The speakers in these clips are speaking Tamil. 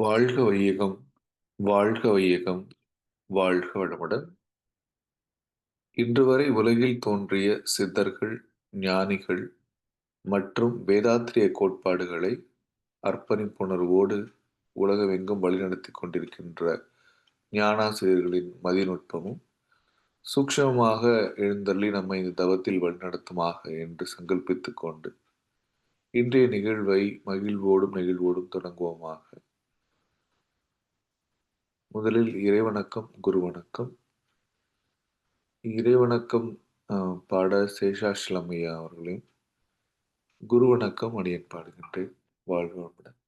வாழ்க வையகம் வாழ்க வையகம் வாழ்க வளமுடன். இன்று வரை உலகில் தோன்றிய சித்தர்கள் ஞானிகள் மற்றும் வேதாத்திரிய கோட்பாடுகளை அர்ப்பணிப்புணர்வோடு உலகமெங்கும் வழிநடத்தி கொண்டிருக்கின்ற ஞானாசிரியர்களின் மதிநுட்பமும் சூக்ஷமமாக எழுந்தள்ளி நம்மை இந்த தவத்தில் வழிநடத்துமாக என்று சங்கல்பித்து கொண்டு இன்றைய நிகழ்வை மகிழ்வோடும் நெகிழ்வோடும் தொடங்குவோமாக. முதலில் இறைவணக்கம் குரு வணக்கம் இறைவணக்கம் பாட சேஷாஷ்லமையா அவர்களையும் குரு வணக்கம் அடியன் பாடுகின்றேன். வாழ்க வளமுடன்.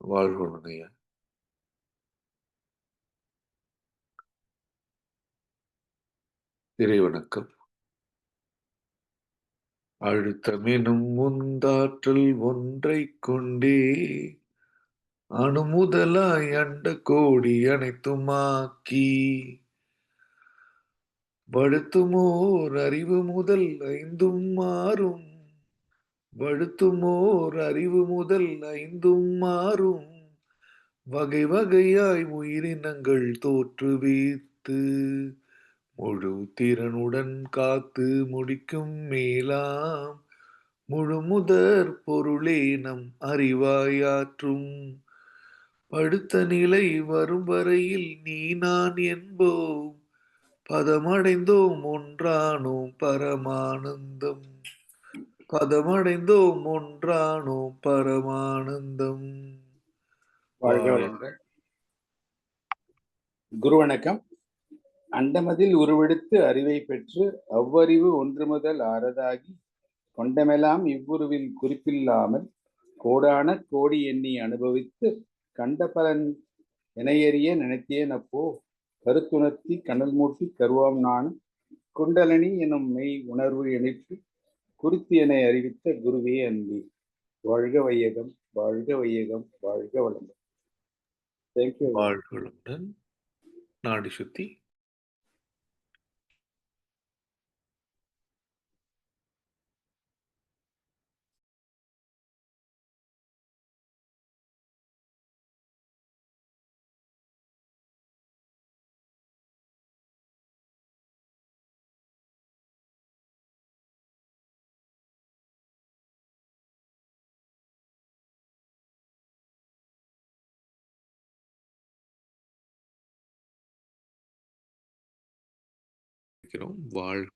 வாழ்க வளமுடன் ஐயா. இறைவணக்கம். அழுத்தமெனும் முந்தாற்றல் ஒன்றை கொண்டே அணுமுதலாய் அண்ட கோடி அனைத்துமாக்கி. வழுத்துமோர் அறிவு முதல் ஐந்தும் மாறும். வழுத்துமோர் அறிவு முதல் ஐந்தும் மாறும். வகை வகையாய் உயிரினங்கள் தோற்றுவித்து முழு திறனுடன் காத்து முடிக்கும் மேலாம். முழு முதற் பொருளே நம் அறிவாயாற்றும். படுத்த நிலை வரும் வரையில் நீ நான் என்போம். பதமடைந்தோம் ஒன்றானோம் பரமானந்தம். பதமடைந்தோம் ஒன்றானோம் பரமானந்தம். குரு வணக்கம். அண்டமதில் உருவெடுத்து அறிவை பெற்று அவ்வறிவு ஒன்று முதல் ஆறதாகி கொண்டமெல்லாம் இவ்வுருவில் குறிப்பில்லாமல் கோடான கோடி எண்ணி அனுபவித்து கண்ட பலன் இணையறிய நினைத்தேன் அப்போ. கருத்துணர்த்தி கனல் மூட்டி கருவாம் நானும் குண்டலனி எனும் மெய் உணர்வு இணைப்பு குறித்து என அறிவித்த குருவே அன்பி. வாழ்க வையகம் வாழ்க வையகம் வாழ்க வளமுடன். தேங்க்யூ வாழ்க வளமுடன். நாடி சுத்தி. ஆரம்பிக்கிறோம் வாழ்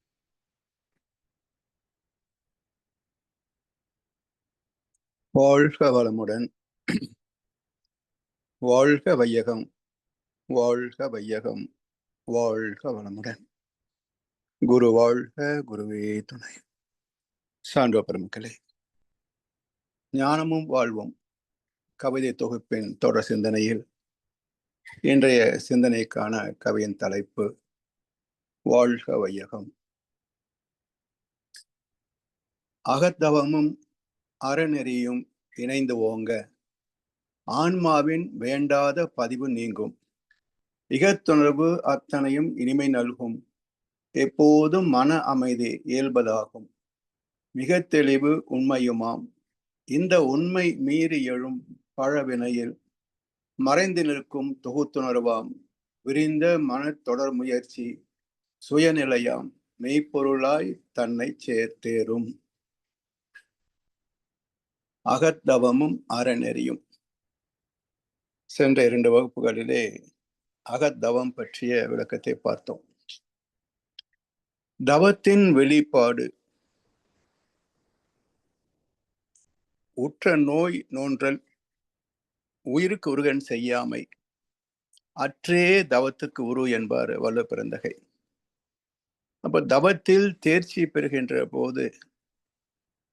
வாழ்க வளமுடன். வாழ்க வையகம். வாழ்க வையகம். வாழ்க வளமுடன். குரு வாழ்க குருவே துணை. சான்றோ பெருமக்களே ஞானமும் வாழ்வும் கவிதை தொகுப்பின் தொடர் சிந்தனையில் இன்றைய சிந்தனைக்கான கவியின் தலைப்பு வாழ்க வையகம். அகத்தவமும் அறநெறியும் இணைந்து ஓங்க. ஆன்மாவின் வேண்டாத பதிவு நீங்கும். இகத்துணர்வு அத்தனையும் இனிமை நல்கும். எப்போதும் மன அமைதி இயல்பதாகும். மிக தெளிவு உண்மையுமாம். இந்த உண்மை மீறி எழும் பழவினையில் மறைந்து நிற்கும் தொகுத்துணர்வாம். விரிந்த மன தொடர் முயற்சி சுயநிலையாம் மெய்ப்பொருளாய் தன்னை சேர்த்தேறும். அகத்தவமும் அறநெறியும். சென்ற இரண்டு வகுப்புகளிலே அகத்தவம் பற்றிய விளக்கத்தை பார்த்தோம். தவத்தின் வெளிப்பாடு. உற்ற நோய் நோன்றல். உயிருக்கு உருகன் செய்யாமை. அற்றே தவத்துக்கு உரு என்பார் வல்ல பிறந்தகை அப்ப தவத்தில் தேர்ச்சி பெறுகின்ற போது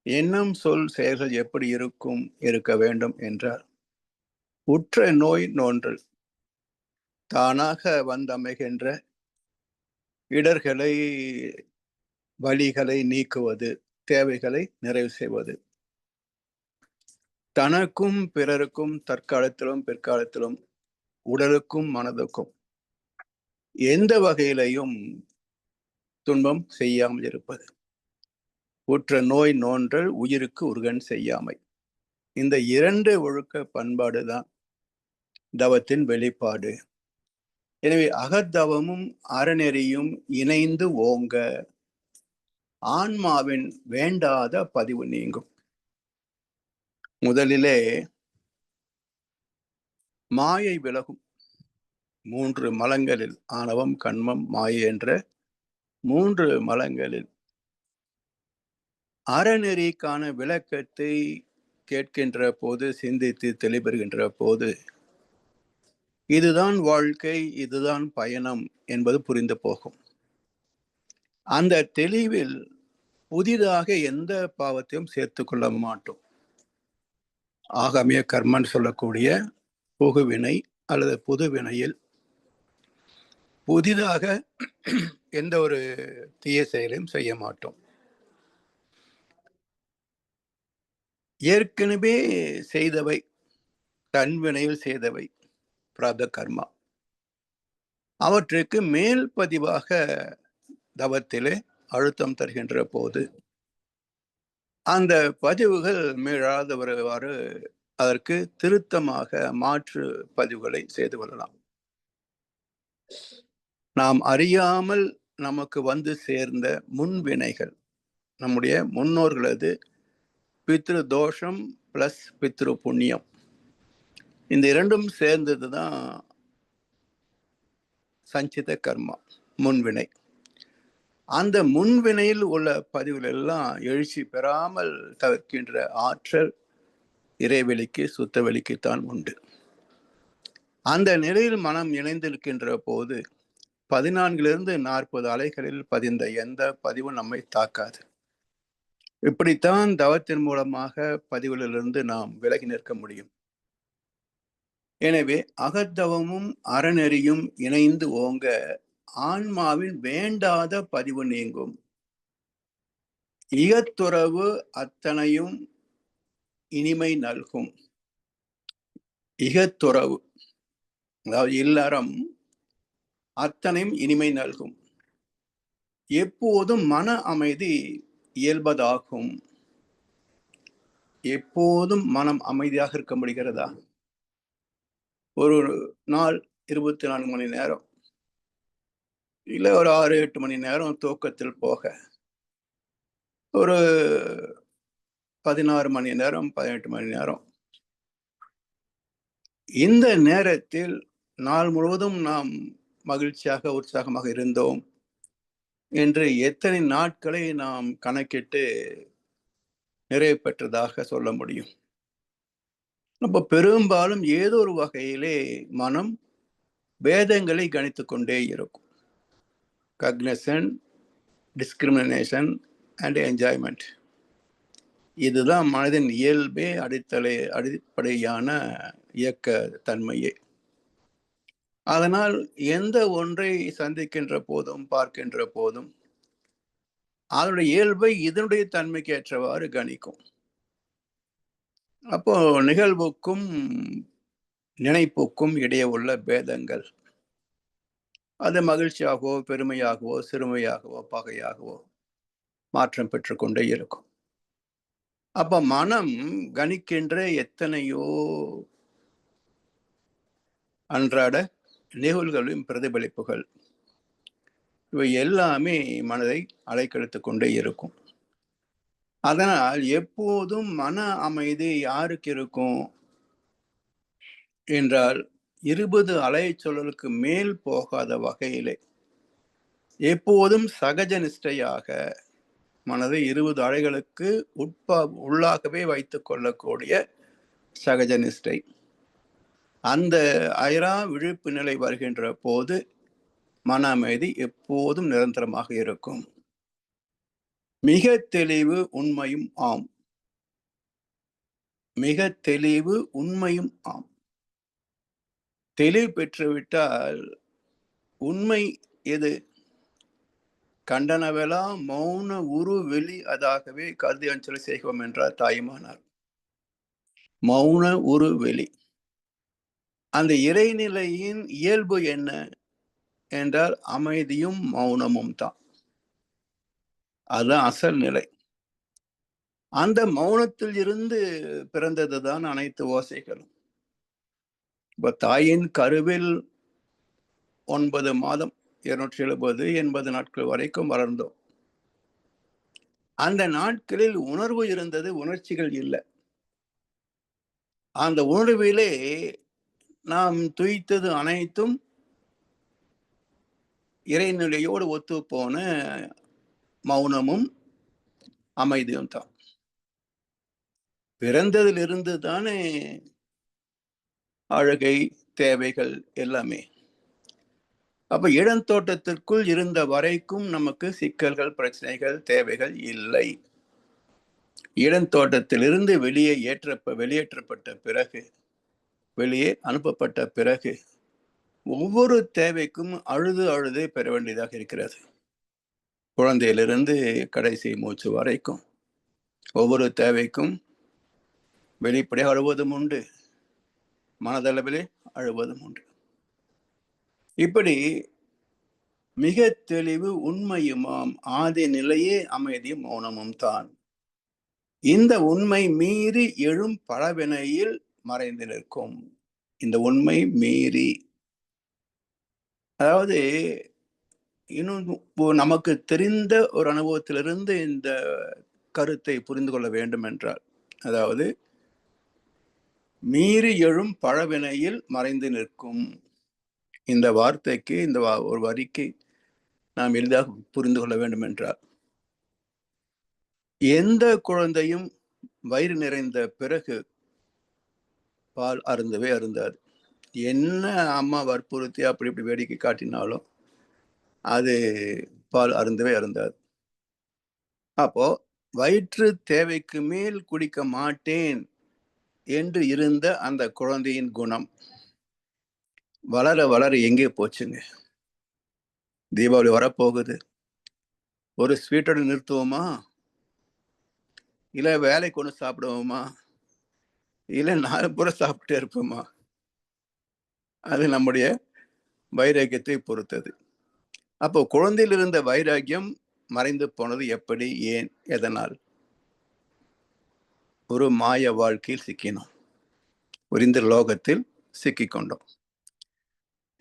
எண்ணம் சொல் செயல்கள் எப்படி இருக்கும் இருக்க வேண்டும் என்றார். உற்ற நோய் நோன்றல் தானாக வந்தமைகின்ற இடர்களை வழிகளை நீக்குவது தேவைகளை நிறைவு செய்வது. தனக்கும் பிறருக்கும் தற்காலத்திலும் பிற்காலத்திலும் உடலுக்கும் மனதுக்கும் எந்த வகையிலையும் துன்பம் செய்யாமல் இருப்பது. உற்ற நோய் நோன்றல் உயிருக்கு உருகன் செய்யாமை. இந்த இரண்டு ஒழுக்க பண்பாடு தான் தவத்தின் வெளிப்பாடு. எனவே அகத்தவமும் அறநெறியும் இணைந்து ஓங்க ஆன்மாவின் வேண்டாத பதிவு நீங்கும். முதலிலே மாயை விலகும். மூன்று மலங்களில் ஆணவம் கண்மம் மாயை என்ற மூன்று மலங்களில் அறநெறிக்கான விளக்கத்தை கேட்கின்ற போது சிந்தித்து தெளிபெறுகின்ற போது இதுதான் வாழ்க்கை இதுதான் பயணம் என்பது புரிந்து போகும். அந்த தெளிவில் புதிதாக எந்த பாவத்தையும் சேர்த்து கொள்ள மாட்டோம். ஆகமிய கர்மன் சொல்லக்கூடிய புகுவினை அல்லது புது வினையில் புதிதாக எந்த ஒரு தீய செயலையும் செய்ய மாட்டோம். ஏற்கனவே செய்தவை தன்வினையில் செய்தவை பிராத கர்மா. அவற்றுக்கு மேல் பதிவாக தவத்திலே அழுத்தம் தருகின்ற போது அந்த பதிவுகள் மீளாதவரவாறு அதற்கு திருத்தமாக மாற்று பதிவுகளை செய்து கொள்ளலாம். நாம் அறியாமல் நமக்கு வந்து சேர்ந்த முன்வினைகள். நம்முடைய முன்னோர்களது பித்ரு தோஷம் பிளஸ் பித்ரு புண்ணியம் இந்த இரண்டும் சேர்ந்தது தான் சஞ்சித கர்மா முன்வினை. அந்த முன்வினையில் உள்ள பதிவுகள் எல்லாம் எழுச்சி பெறாமல் தவிர்க்கின்ற ஆற்றல் இறைவெளிக்கு சுத்தவெளிக்குத்தான் உண்டு. அந்த நிலையில் மனம் இணைந்திருக்கின்ற போது பதினான்கிலிருந்து நாற்பது அலைகளில் பதிந்த எந்த பதிவும் நம்மை தாக்காது. இப்படித்தான் தவத்தின் மூலமாக பதிவுகளிலிருந்து நாம் விலகி நிற்க முடியும். எனவே அகத்தவமும் அறநெறியும் இணைந்து ஓங்க ஆன்மாவின் வேண்டாத பதிவு நீங்கும். இகத்துறவு அத்தனையும் இனிமை நல்கும். இகத்துறவு அதாவது இல்லறம் அத்தனையும் இனிமை நல்கும். எப்போதும் மன அமைதி இயல்பதாகும். எப்போதும் மனம் அமைதியாக இருக்க முடிகிறதா? ஒரு நாள் இருபத்தி நான்கு மணி நேரம். இல்லை ஒரு ஆறு எட்டு மணி நேரம் தூக்கத்தில் போக. ஒரு பதினாறு மணி நேரம் பதினெட்டு மணி நேரம். இந்த நேரத்தில் நாள் முழுவதும் நாம் மகிழ்ச்சியாக உற்சாகமாக இருந்தோம் என்று எத்தனை நாட்களை நாம் கணக்கிட்டு நிறைவு பெற்றதாக சொல்ல முடியும். அப்ப பெரும்பாலும் ஏதோ ஒரு வகையிலே மனம் வேதங்களை கணித்து கொண்டே இருக்கும். கக்னசன் டிஸ்கிரிமினேஷன் அண்ட் என்ஜாய்மெண்ட் இதுதான் மனதின் இயல்பே அடித்தலை அடிப்படையான இயக்க தன்மையே. அதனால் எந்த ஒன்றை சந்திக்கின்ற போதும் பார்க்கின்ற போதும் அதனுடைய இயல்பை இதனுடைய தன்மைக்கு ஏற்றவாறு கணிக்கும். அப்போ நிகழ்வுக்கும் நினைப்புக்கும் இடையே உள்ள பேதங்கள் அது மகிழ்ச்சியாகவோ பெருமையாகவோ சிறுமையாகவோ பகையாகவோ மாற்றம் பெற்றுக்கொண்டே இருக்கும். அப்ப மனம் கணிக்கின்ற எத்தனையோ அன்றாட நிகழ்வுகளின் பிரதிபலிப்புகள். இவை எல்லாமே மனதை அலைக்கெடுத்து கொண்டே இருக்கும். அதனால் எப்போதும் மன அமைதி யாருக்கு இருக்கும்? என்றால் இருபது அலைச்சொழலுக்கு மேல் போகாத வகையிலே. எப்போதும் சகஜ நிஷ்டையாக மனதை இருபது அலைகளுக்கு உட்பா உள்ளாகவே வைத்து கொள்ளக்கூடிய சகஜ நிஷ்டை. அந்த அயரா விழிப்பு நிலை வருகின்ற போது மன அமைதி எப்போதும் நிரந்தரமாக இருக்கும். மிக தெளிவு உண்மையும் ஆம். மிக தெளிவு உண்மையும் ஆம். தெளிவு பெற்றுவிட்டால் உண்மை எது? கண்டனவெலா மௌன உரு வெளி அதாகவே கருதி அஞ்சலி செய்வோம் என்றார் தாயுமானார். மௌன உரு வெளி. அந்த இறைநிலையின் இயல்பு என்ன என்றால் அமைதியும் மௌனமும் தான். அதுதான் அசல் நிலை. அந்த மௌனத்தில் இருந்து பிறந்ததுதான் அனைத்து ஓசைகளும். இப்ப தாயின் கருவில் ஒன்பது மாதம் இருநூற்றி எழுபது எண்பது நாட்கள் வரைக்கும் வளர்ந்தோம். அந்த நாட்களில் உணர்வு இருந்தது உணர்ச்சிகள் இல்லை. அந்த உணர்விலே நாம் துய்த்தது அனைத்தும் இறைநிலையோடு ஒத்து போன மௌனமும் அமைதியும் தான். பிறந்ததிலிருந்து தானே அழகை தேவைகள் எல்லாமே. அப்ப இளந்தோட்டத்திற்குள் இருந்த வரைக்கும் நமக்கு சிக்கல்கள் பிரச்சனைகள் தேவைகள் இல்லை. இளந்தோட்டத்திலிருந்து வெளியே ஏற்ற வெளியேற்றப்பட்ட பிறகு வெளியே அனுப்பப்பட்ட பிறகு ஒவ்வொரு தேவைக்கும் அழுது அழுதே பெற வேண்டியதாக இருக்கிறது. குழந்தையிலிருந்து கடைசி மூச்சு வரைக்கும் ஒவ்வொரு தேவைக்கும் வெளிப்படையாக அழுவதும் உண்டு மனதளவிலே அழுவதும் உண்டு. இப்படி மிக தெளிவு உண்மையுமாம் ஆதி நிலையே அமைதியும் மௌனமும் தான். இந்த உண்மை மீறி எழும் பழவினையில் மறைந்து நிற்கும் இந்த உண்மை மீறி. அதாவது இன்னும் நமக்கு தெரிந்த ஒரு அனுபவத்திலிருந்து இந்த கருத்தை புரிந்து கொள்ள வேண்டும் என்றால் அதாவது மீறி எழும் பழவினையில் மறைந்து நிற்கும். இந்த வார்த்தைக்கு இந்த ஒரு வரிக்கு நாம் எளிதாக புரிந்து கொள்ள வேண்டும் என்றால் எந்த குழந்தையும் வயிறு நிறைந்த பிறகு பால் அருந்தவே அருந்தாது. என்ன அம்மா வற்புறுத்தி அப்படி இப்படி வேடிக்கை காட்டினாலும் அது பால் அருந்தவே அருந்தாது. அப்போ வயிற்று தேவைக்கு மேல் குடிக்க மாட்டேன் என்று இருந்த அந்த குழந்தையின் குணம் வளர வளர எங்கே போச்சுங்க? தீபாவளி வரப்போகுது. ஒரு ஸ்வீட்டோட நிறுத்துவோமா? இல்லை வேலைக்கு ஒன்று சாப்பிடுவோமா? இல்லை நாலு புறம் சாப்பிட்டே இருப்போமா அது நம்முடைய வைராக்கியத்தை பொறுத்தது. அப்போ குழந்தையில் இருந்த வைராக்கியம் மறைந்து போனது எப்படி ஏன் எதனால்? ஒரு மாய வாழ்க்கையில் சிக்கினோம். ஒரு இந்த லோகத்தில் சிக்கிக்கொண்டோம்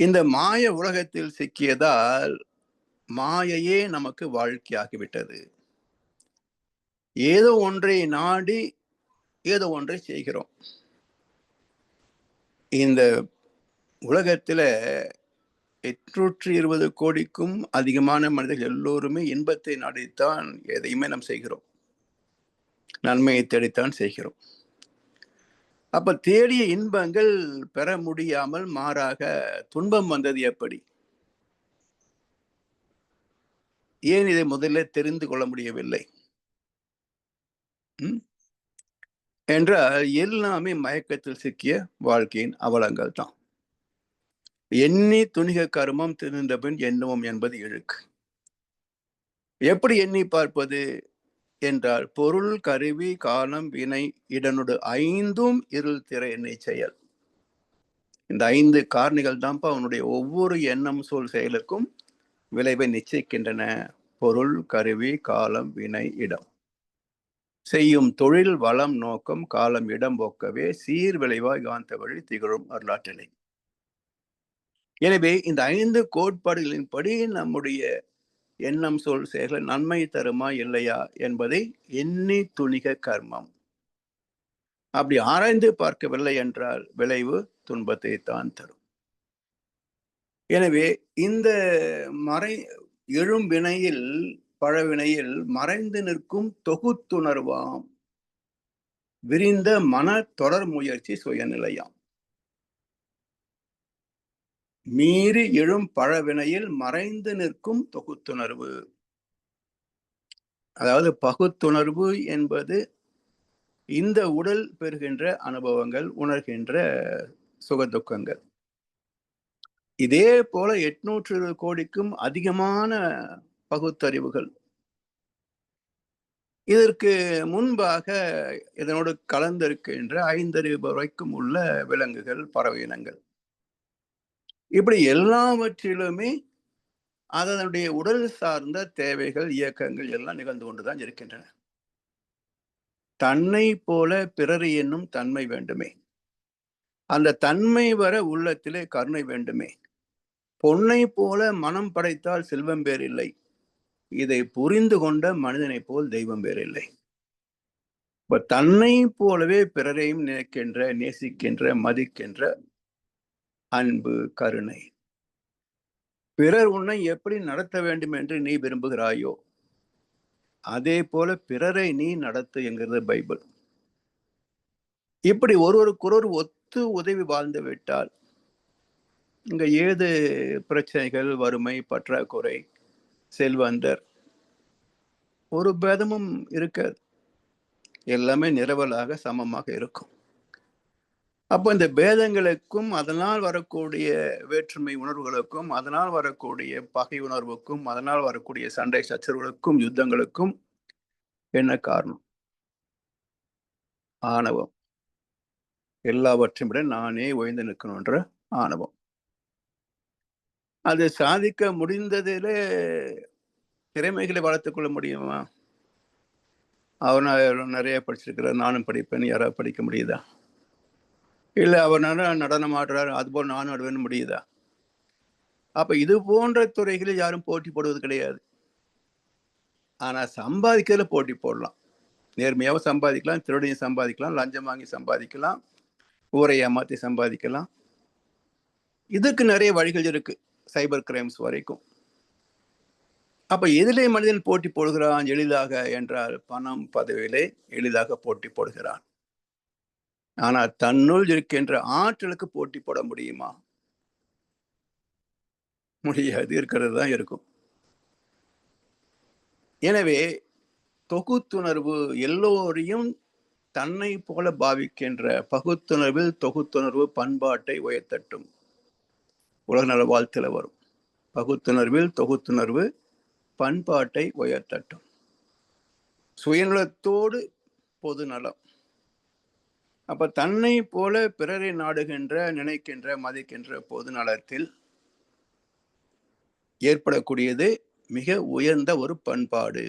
இந்த மாய உலகத்தில் சிக்கியதால் மாயையே நமக்கு வாழ்க்கையாகிவிட்டது. ஏதோ ஒன்றை நாடி ஏதோ ஒன்றை செய்கிறோம். இந்த உலகத்தில் எட்நூற்றி இருபது கோடிக்கும் அதிகமான மனிதர்கள் எல்லோருமே இன்பத்தை நாடித்தான் எதையுமே நாம் செய்கிறோம். நன்மையை தேடித்தான் செய்கிறோம். அப்ப தேடிய இன்பங்கள் பெற முடியாமல் மாறாக துன்பம் வந்தது எப்படி? ஏன் இதை முதல்ல தெரிந்து கொள்ள முடியவில்லை? என்றால் எல்லாமே மயக்கத்தில் சிக்கிய வாழ்க்கையின் அவலங்கள் தான் எண்ணி துணிக கருமம் திருந்த பின் எண்ணுவோம் என்பது இழுக்கு. எப்படி எண்ணி பார்ப்பது என்றால் பொருள் கருவி காலம் வினை இடனோடு ஐந்தும் இருள் திற எண்ணெய் செயல். இந்த ஐந்து காரணிகள் தான்ப்பா அவனுடைய ஒவ்வொரு எண்ணம் சொல் செயலுக்கும் விளைவை நிச்சயிக்கின்றன. பொருள் கருவி காலம் வினை இடம். செய்யும் தொழில் வளம் நோக்கம் காலம் இடம் போக்கவே சீர் விளைவாய் காந்த வழி திகழும் வரலாற்றினை எனவே இந்த ஐந்து கோட்பாடுகளின்படி நம்முடைய எண்ணம் சொல் செயல்கள் நன்மை தருமா இல்லையா என்பதை எண்ணி துணிக கர்மம். அப்படி ஆராய்ந்து பார்க்கவில்லை என்றால் விளைவு துன்பத்தை தான் தரும். எனவே இந்த மறை எழும் வினையில் பழவினையில் மறைந்து நிற்கும் தொகுத்துணர்வாம். விரிந்த மன தொடர் முயற்சி சுயநிலையாம். மீறி எழும் பழவினையில் மறைந்து நிற்கும் தொகுத்துணர்வு. அதாவது பகுத்துணர்வு என்பது இந்த உடல் பெறுகின்ற அனுபவங்கள் உணர்கின்ற சுகதுக்கங்கள். இதே போல எட்நூற்று கோடிக்கும் அதிகமான பகுத்தறிவுகள். இதற்கு முன்பாக இதனோடு கலந்திருக்கின்ற ஐந்தறிவு வரைக்கும் உள்ள விலங்குகள் பறவை இனங்கள் இப்படி எல்லாவற்றிலுமே அதனுடைய உடல் சார்ந்த தேவைகள் இயக்கங்கள் எல்லாம் நிகழ்ந்து கொண்டுதான் இருக்கின்றன. தன்னை போல பிறர் என்னும் தன்மை வேண்டுமே. அந்த தன்மை வர உள்ளத்திலே கருணை வேண்டுமே. பொன்னை போல மனம் படைத்தால் செல்வம் பேர் இல்லை இதை புரிந்து கொண்ட மனிதனைப் போல் தெய்வம் பேரில்லை இப்ப தன்னை போலவே பிறரையும் நினைக்கின்ற நேசிக்கின்ற மதிக்கின்ற அன்பு கருணை. பிறர் உன்னை எப்படி நடத்த வேண்டும் என்று நீ விரும்புகிறாயோ அதே போல பிறரை நீ நடத்து என்கிறது பைபிள். இப்படி ஒருவருக்கொருவர் ஒத்து உதவி வாழ்ந்து விட்டால் இங்க ஏது பிரச்சனைகள் வறுமை பற்றாக்குறை செல்வந்தர். ஒரு பேதமும் இருக்காது எல்லாமே நிரவலாக சமமாக இருக்கும். அப்போ இந்த பேதங்களுக்கும் அதனால் வரக்கூடிய வேற்றுமை உணர்வுகளுக்கும் அதனால் வரக்கூடிய பகை உணர்வுக்கும் அதனால் வரக்கூடிய சண்டை சச்சரவுகளுக்கும் யுத்தங்களுக்கும் என்ன காரணம்? ஆணவம். எல்லாவற்றையும் விட நானே உயர்ந்து நிற்கணுன்ற ஆணவம். அது சாதிக்க முடிந்ததிலே திறமைகளை வளர்த்துக்கொள்ள முடியுமா? அவர் நிறைய படிச்சிருக்கிறார். நானும் படிப்பேன். யாராவது படிக்க முடியுதா? இல்லை அவர் நடனம் ஆடுறாரு. அதுபோல் நானும் ஆடுவேன்னு முடியுதா? அப்போ இது போன்ற துறைகளில் யாரும் போட்டி போடுவது கிடையாது. ஆனால் சம்பாதிக்கிறதுல போட்டி போடலாம். நேர்மையாக சம்பாதிக்கலாம் திருடையும் சம்பாதிக்கலாம் லஞ்சம் வாங்கி சம்பாதிக்கலாம் ஊரை ஏமாற்றி சம்பாதிக்கலாம். இதுக்கு நிறைய வழிகள் இருக்குது சைபர் கிரைம்ஸ் வரைக்கும். அப்ப எதிலே மனிதன் போட்டி போடுகிறான் எளிதாக என்றால் பணம் பதவியிலே எளிதாக போட்டி போடுகிறான். ஆனா தன்னுள் இருக்கின்ற ஆற்றலுக்கு போட்டி போட முடியுமா? முடியாது இருக்கிறது தான் இருக்கும். எனவே தொகுத்துணர்வு எல்லோரையும் தன்னை போல பாவிக்கின்ற பகுத்துணர்வில் தொகுத்துணர்வு பண்பாட்டை உயர்த்தட்டும். உலக நல வாழ்த்துல வரும். பகுத்துணர்வில் தொகுத்துணர்வு பண்பாட்டை உயர்த்தட்டும். சுயநலத்தோடு பொது நலம். அப்ப தன்னை போல பிறரை நாடுகின்ற நினைக்கின்ற மதிக்கின்ற பொது நலத்தில் ஏற்படக்கூடியது மிக உயர்ந்த ஒரு பண்பாடு.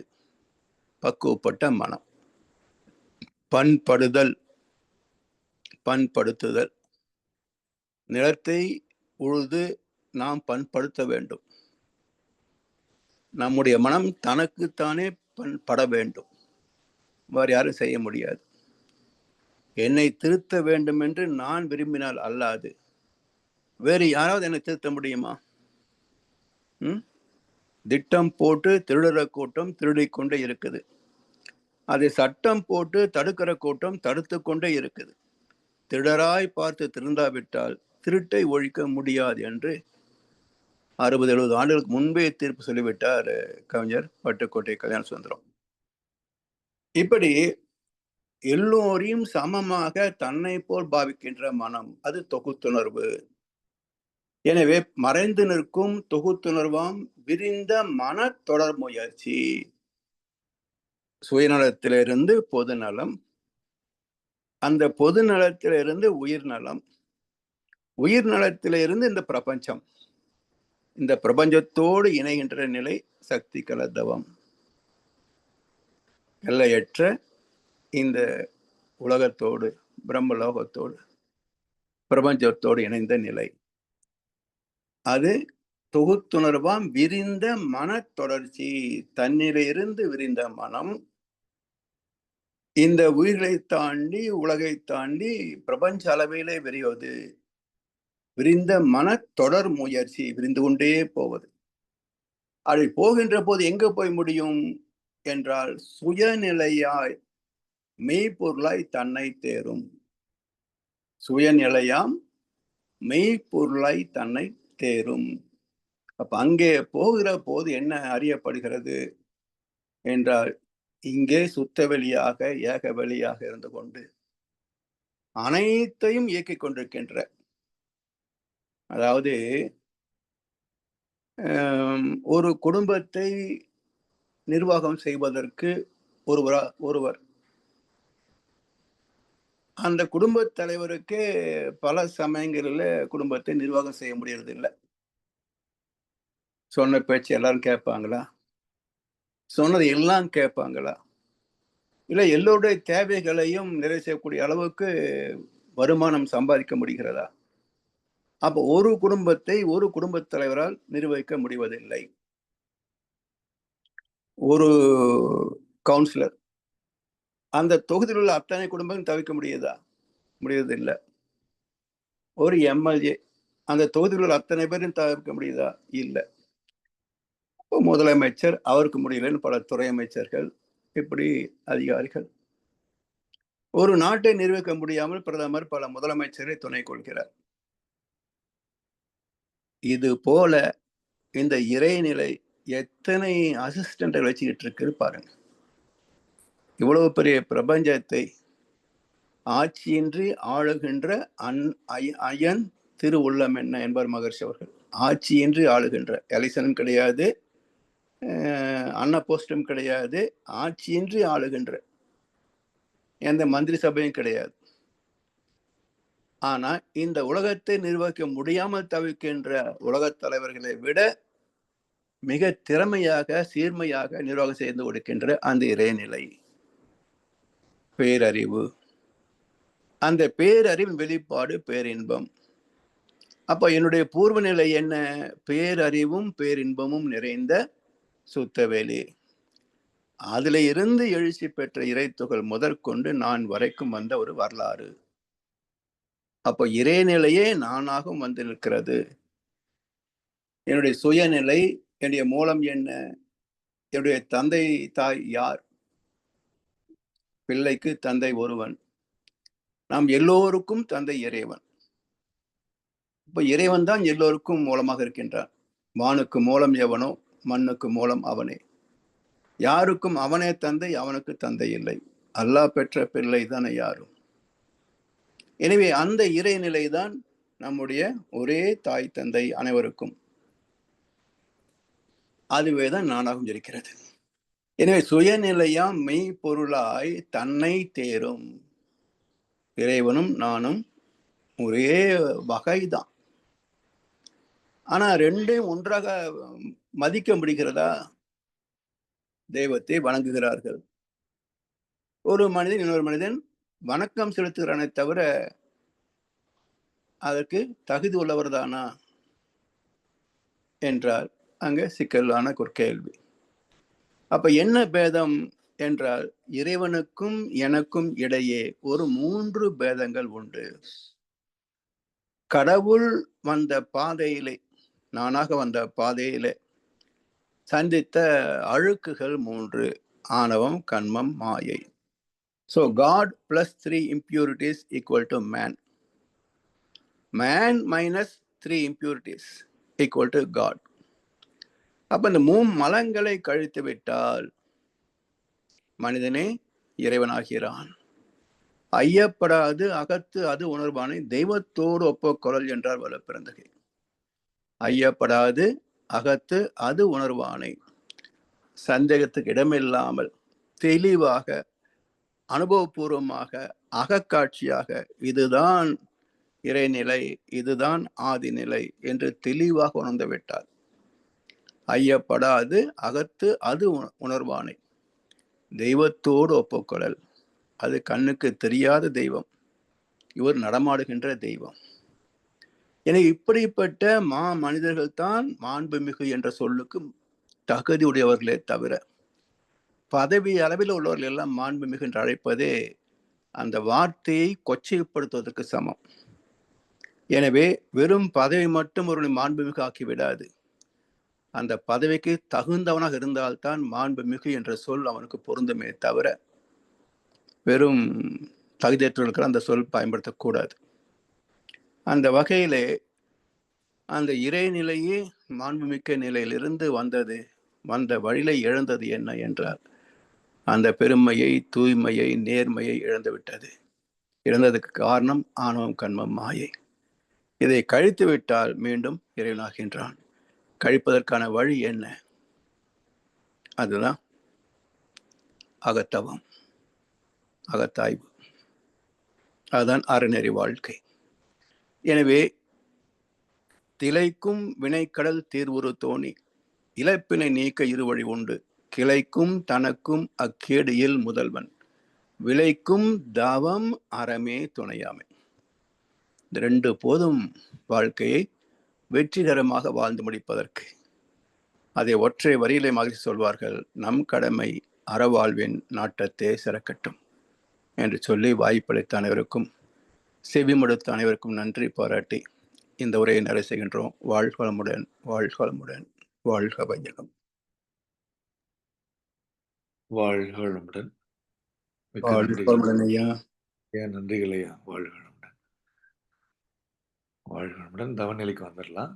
பக்குவப்பட்ட மனம். பண்படுதல். பண்படுத்துதல். நிலத்தை உழுது நாம் பண்படுத்த வேண்டும். நம்முடைய மனம் தனக்குத்தானே பண்பட வேண்டும். வேறு யாரும் செய்ய முடியாது. என்னை திருத்த வேண்டும் என்று நான் விரும்பினால் அல்லாது. வேறு யாராவது என்னை திருத்த முடியுமா? ம்? திட்டம் போட்டு திருடுற கூட்டம் திருடிக்கொண்டே இருக்குது. அதை சட்டம் போட்டு தடுக்கிற கூட்டம் தடுத்து கொண்டே இருக்குது. திருடராய் பார்த்து திருந்தாவிட்டால் திருட்டை ஒழிக்க முடியாது என்று அறுபது எழுபது ஆண்டுகளுக்கு முன்பே தீர்ப்பு சொல்லிவிட்டார் கவிஞர் பட்டுக்கோட்டை கல்யாண சுந்தரம் இப்படி எல்லோரையும் சமமாக தன்னை போல் பாவிக்கின்ற மனம் அது தொகுத்துணர்வு. எனவே மறைந்து நிற்கும் தொகுத்துணர்வாம் விரிந்த மன தொடர் முயற்சி. சுயநலத்திலிருந்து பொது நலம் அந்த பொது நலத்திலிருந்து உயிர் நலம் உயிர் நலத்திலிருந்து இந்த பிரபஞ்சம். இந்த பிரபஞ்சத்தோடு இணைகின்ற நிலை சக்தி கலதவம் எல்லையற்ற இந்த உலகத்தோடு பிரம்மலோகத்தோடு பிரபஞ்சத்தோடு இணைந்த நிலை. அது தொகுத்துணர்வாம் விரிந்த மன தொடர்ச்சி தன்னிலிருந்து விரிந்த மனம். இந்த உயிர்களை தாண்டி உலகை தாண்டி பிரபஞ்ச அளவிலே விரிவது. விரிந்த மன தொடர் முயற்சி விரிந்து கொண்டே போவது. அப்படி போகின்ற போது எங்க போய் முடியும்? என்றால் சுயநிலையாய் மெய்ப்பொருளாய் தன்னை தேரும். சுயநிலையாம் மெய்ப்பொருளாய் தன்னை தேரும். அப்ப அங்கே போகிற போது என்ன அறியப்படுகிறது? என்றால் இங்கே சுத்தவெளியாக ஏக வெளியாக இருந்து கொண்டு அனைத்தையும் இயக்கிக் கொண்டிருக்கின்ற அதாவது ஒரு குடும்பத்தை நிர்வாகம் செய்வதற்கு ஒருவரா ஒருவர். அந்த குடும்பத் தலைவருக்கு பல சமயங்களில் குடும்பத்தை நிர்வாகம் செய்ய முடியறது இல்லை சொன்ன பேச்சு எல்லாரும் கேட்பாங்களா? சொன்னது எல்லாம் கேட்பாங்களா? இல்லை எல்லோருடைய தேவைகளையும் நிறைவு செய்யக்கூடிய அளவுக்கு வருமானம் சம்பாதிக்க முடிகிறதா? அப்போ ஒரு குடும்பத்தை ஒரு குடும்பத் தலைவரால் நிர்வகிக்க முடிவதில்லை. ஒரு கவுன்சிலர் அந்த தொகுதியில் உள்ள அத்தனை குடும்பங்களும் தவிர்க்க முடியுதா? முடியதில்லை ஒரு எம்எல்ஏ அந்த தொகுதியில் உள்ள அத்தனை பேரும் தவிர்க்க முடியுதா? இல்லை. முதலமைச்சர் அவருக்கு முடியலன்னு பல துறை அமைச்சர்கள் இப்படி அதிகாரிகள். ஒரு நாட்டை நிர்வகிக்க முடியாமல் பிரதமர் பல முதலமைச்சரை துணை கொள்கிறார். இது போல இந்த இறைநிலை எத்தனை அசிஸ்டண்டை வச்சுக்கிட்டு இருக்கு பாருங்க. இவ்வளவு பெரிய பிரபஞ்சத்தை ஆட்சியின்றி ஆளுகின்ற அன் அயன் திரு உள்ளம் என்ன என்பார் மகர்ஷி அவர்கள். ஆட்சியின்றி ஆளுகின்ற. எலெக்ஷனும் கிடையாது அன்ன போஸ்டும் கிடையாது ஆட்சியின்றி ஆளுகின்ற. எந்த மந்திரி சபையும் கிடையாது. ஆனா இந்த உலகத்தை நிர்வகிக்க முடியாமல் தவிர்க்கின்ற உலகத் தலைவர்களை விட மிக திறமையாக சீர்மையாக நிர்வாகம் செய்து கொடுக்கின்ற அந்த இறைநிலை. பேரறிவு. அந்த பேரறிவின் வெளிப்பாடு பேரின்பம். அப்ப என்னுடைய பூர்வ நிலை என்ன? பேரறிவும் பேரின்பமும் நிறைந்த சுத்தவேலி. அதுல இருந்து எழுச்சி பெற்ற இறைத்துகள் முதற்கொண்டு நான் வரைக்கும் வந்த ஒரு வரலாறு. அப்போ இறைநிலையே நானாகவும் வந்து நிற்கிறது என்னுடைய சுயநிலை என்னுடைய மூலம் என்ன என்னுடைய தந்தை தாய் யார்? பிள்ளைக்கு தந்தை ஒருவன். நாம் எல்லோருக்கும் தந்தை இறைவன். இப்போ இறைவன் தான் எல்லோருக்கும் மூலமாக இருக்கின்றான். வானுக்கு மூலம் எவனோ மண்ணுக்கு மூலம் அவனே. யாருக்கும் அவனே தந்தை அவனுக்கு தந்தை இல்லை. அல்லாஹ் பெற்ற பிள்ளை தானே யாரும். எனவே அந்த இறைநிலை தான் நம்முடைய ஒரே தாய் தந்தை அனைவருக்கும். அதுவே தான் நானாகவும் இருக்கிறது. எனவே சுயநிலையாம் மெய்ப்பொருளாய் தன்னை தேரும். இறைவனும் நானும் ஒரே வகைதான். ஆனா ரெண்டையும் ஒன்றாக மதிக்க முடிகிறதா? தெய்வத்தை வணங்குகிறார்கள். ஒரு மனிதன் இன்னொரு மனிதன் வணக்கம் செலுத்துகிறானே தவிர அதற்கு தகுதி உள்ளவர்தானா? என்றால் அங்கே சிக்கலான ஒரு கேள்வி. அப்ப என்ன பேதம் என்றால் இறைவனுக்கும் எனக்கும் இடையே ஒரு மூன்று பேதங்கள் உண்டு. கடவுள் வந்த பாதையிலே நானாக வந்த பாதையிலே சந்தித்த அழுக்குகள் மூன்று ஆணவம் கண்மம் மாயை. So god plus three impurities equal to man man minus three impurities equal to god அப்ப இந்த மூ மலங்களை கழித்து விட்டால் மனிதனே இறைவனாகிறான். ஐயப்படாது அகத்து அது உணர்வானை தெய்வத்தோடு ஒப்பக்குரல் என்றார் வல்ல பிறந்தகை ஐயப்படாது அகத்து அது உணர்வானை. சந்தேகத்துக்கு இடமில்லாமல் தெளிவாக அனுபவபூர்வமாக அகக்காட்சியாக இதுதான் இறைநிலை இதுதான் ஆதிநிலை என்று தெளிவாக உணர்ந்து விட்டார் ஐயப்படாது அகத்து அது உண- உணர்வானை. தெய்வத்தோடு ஒப்புக்கொள்ளல். அது கண்ணுக்கு தெரியாத தெய்வம். இவர் நடமாடுகின்ற தெய்வம். என இப்படிப்பட்ட மா மனிதர்கள் தான் மாண்புமிகு என்ற சொல்லுக்கு தகுதி உடையவர்களே தவிர பதவி அளவில் உள்ளவர்கள் எல்லாம் மாண்புமிகு என்று அழைப்பதே அந்த வார்த்தையை கொச்சைப்படுத்துவதற்கு சமம். எனவே வெறும் பதவி மட்டும் ஒருவனை மாண்புமிகு ஆக்கி விடாது. அந்த பதவிக்கு தகுந்தவனாக இருந்தால்தான் மாண்புமிகு என்ற சொல் அவனுக்கு பொருந்துமே தவிர வெறும் தகுதியற்றவர்களுக்கு அந்த சொல் பயன்படுத்தக்கூடாது. அந்த வகையிலே அந்த இறைநிலையே மாண்புமிக்க நிலையிலிருந்து வந்தது வந்த வழியில இழந்தது என்ன என்றார் அந்த பெருமையை தூய்மையை நேர்மையை இழந்துவிட்டது. இழந்ததுக்கு காரணம் ஆணவம் கண்மம் மாயை. இதை கழித்து விட்டால் மீண்டும் இறைவனாகின்றான். கழிப்பதற்கான வழி என்ன? அதுதான் அகத்தவம் அகத்தாய்வு. அதுதான் அறநெறி வாழ்க்கை. எனவே திளைக்கும் வினைக்கடல் தீர்வுறு தோணி இழப்பினை நீக்க இருவழி உண்டு. கிளைக்கும் தனக்கும் அக்கேடியில் முதல்வன். விளைக்கும் தாவம் அறமே துணையாமை. இந்த ரெண்டு போதும் வாழ்க்கையை வெற்றிகரமாக வாழ்ந்து முடிப்பதற்கு. அதை ஒற்றை வரியிலே மகிழ்ச்சி சொல்வார்கள் நம் கடமை அறவாழ்வின் நாட்டத்தே சிறக்கட்டும் என்று சொல்லி வாய்ப்பளித்த அனைவருக்கும் செவிமடுத்த அனைவருக்கும் நன்றி பாராட்டி இந்த உரையை நிறைவு செய்கின்றோம். வாழ்வளமுடன் வாழ்வளமுடன் வாழ்க வையகம். வாழ்க வளமுடன் ஐயா நன்றிகள் ஐயா. வாழ்க வளமுடன். வாழ்க வளமுடன். தவநிலைக்கு வந்துடலாம்